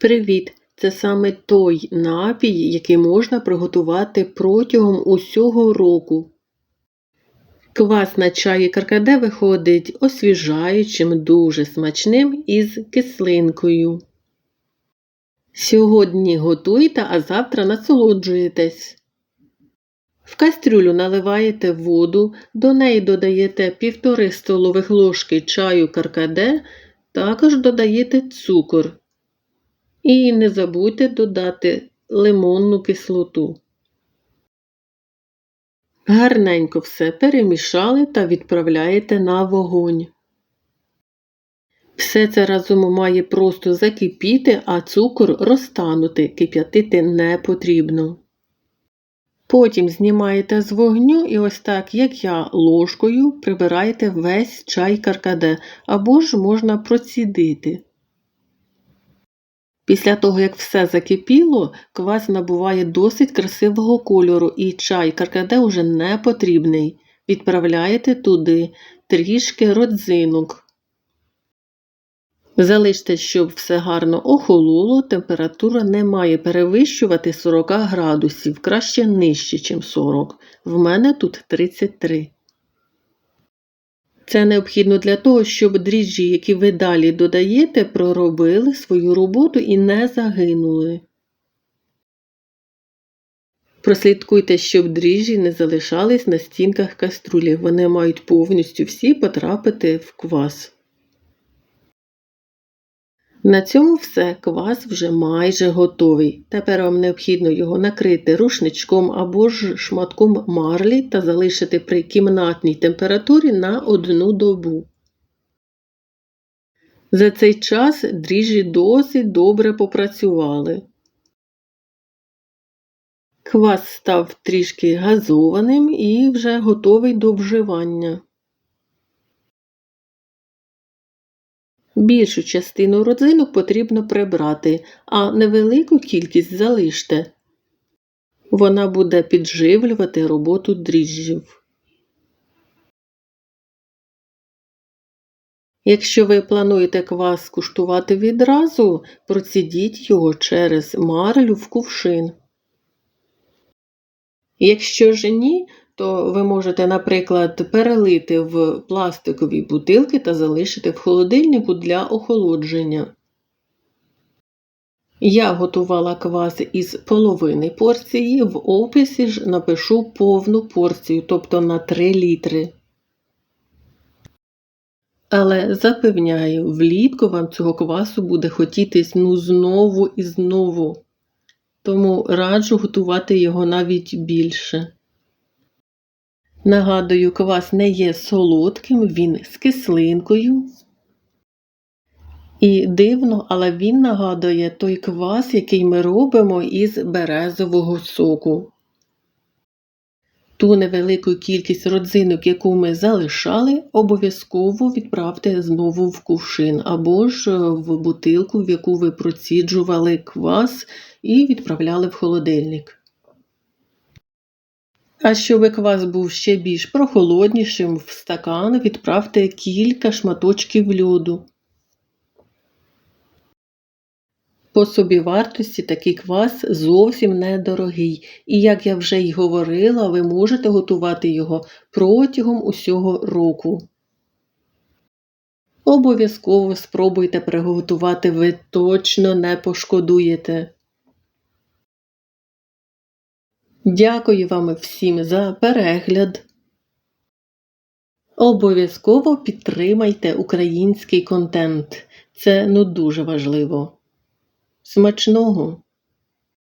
Привіт! Це саме той напій, який можна приготувати протягом усього року. Квас на чаї каркаде виходить освіжаючим, дуже смачним із кислинкою. Сьогодні готуйте, а завтра насолоджуєтесь. В кастрюлю наливаєте воду, до неї додаєте 1,5 столових ложки чаю каркаде, також додаєте цукор. І не забудьте додати лимонну кислоту. Гарненько все перемішали та відправляєте на вогонь. Все це разом має просто закипіти, а цукор розтанути, кип'ятити не потрібно. Потім знімаєте з вогню і ось так, як я, ложкою прибираєте весь чай каркаде, або ж можна процідити. Після того, як все закипіло, квас набуває досить красивого кольору і чай каркаде вже не потрібний. Відправляєте туди трішки родзинок. Залиште, щоб все гарно охололо, температура не має перевищувати 40 градусів, краще нижче, ніж 40. В мене тут 33. Це необхідно для того, щоб дріжджі, які ви далі додаєте, проробили свою роботу і не загинули. Прослідкуйте, щоб дріжджі не залишались на стінках каструлі. Вони мають повністю всі потрапити в квас. На цьому все, квас вже майже готовий. Тепер вам необхідно його накрити рушничком або ж шматком марлі та залишити при кімнатній температурі на одну добу. За цей час дріжджі досить добре попрацювали. Квас став трішки газованим і вже готовий до вживання. Більшу частину родзинок потрібно прибрати, а невелику кількість залиште. Вона буде підживлювати роботу дріжджів. Якщо ви плануєте квас куштувати відразу, процідіть його через марлю в кувшин. Якщо ж ні, то ви можете, наприклад, перелити в пластикові бутилки та залишити в холодильнику для охолодження. Я готувала квас із половини порції, в описі ж напишу повну порцію, тобто на 3 літри. Але запевняю, влітку вам цього квасу буде хотітись ну знову і знову. Тому раджу готувати його навіть більше. Нагадую, квас не є солодким, він з кислинкою. І дивно, але він нагадує той квас, який ми робимо із березового соку. Ту невелику кількість родзинок, яку ми залишали, обов'язково відправте знову в кувшин або ж в бутилку, в яку ви проціджували квас і відправляли в холодильник. А щоб квас був ще більш прохолоднішим, в стакан відправте кілька шматочків льоду. По собівартості такий квас зовсім недорогий, і, як я вже й говорила, ви можете готувати його протягом усього року. Обов'язково спробуйте приготувати, ви точно не пошкодуєте. Дякую вам всім за перегляд. Обов'язково підтримайте український контент. Це ну дуже важливо. Смачного!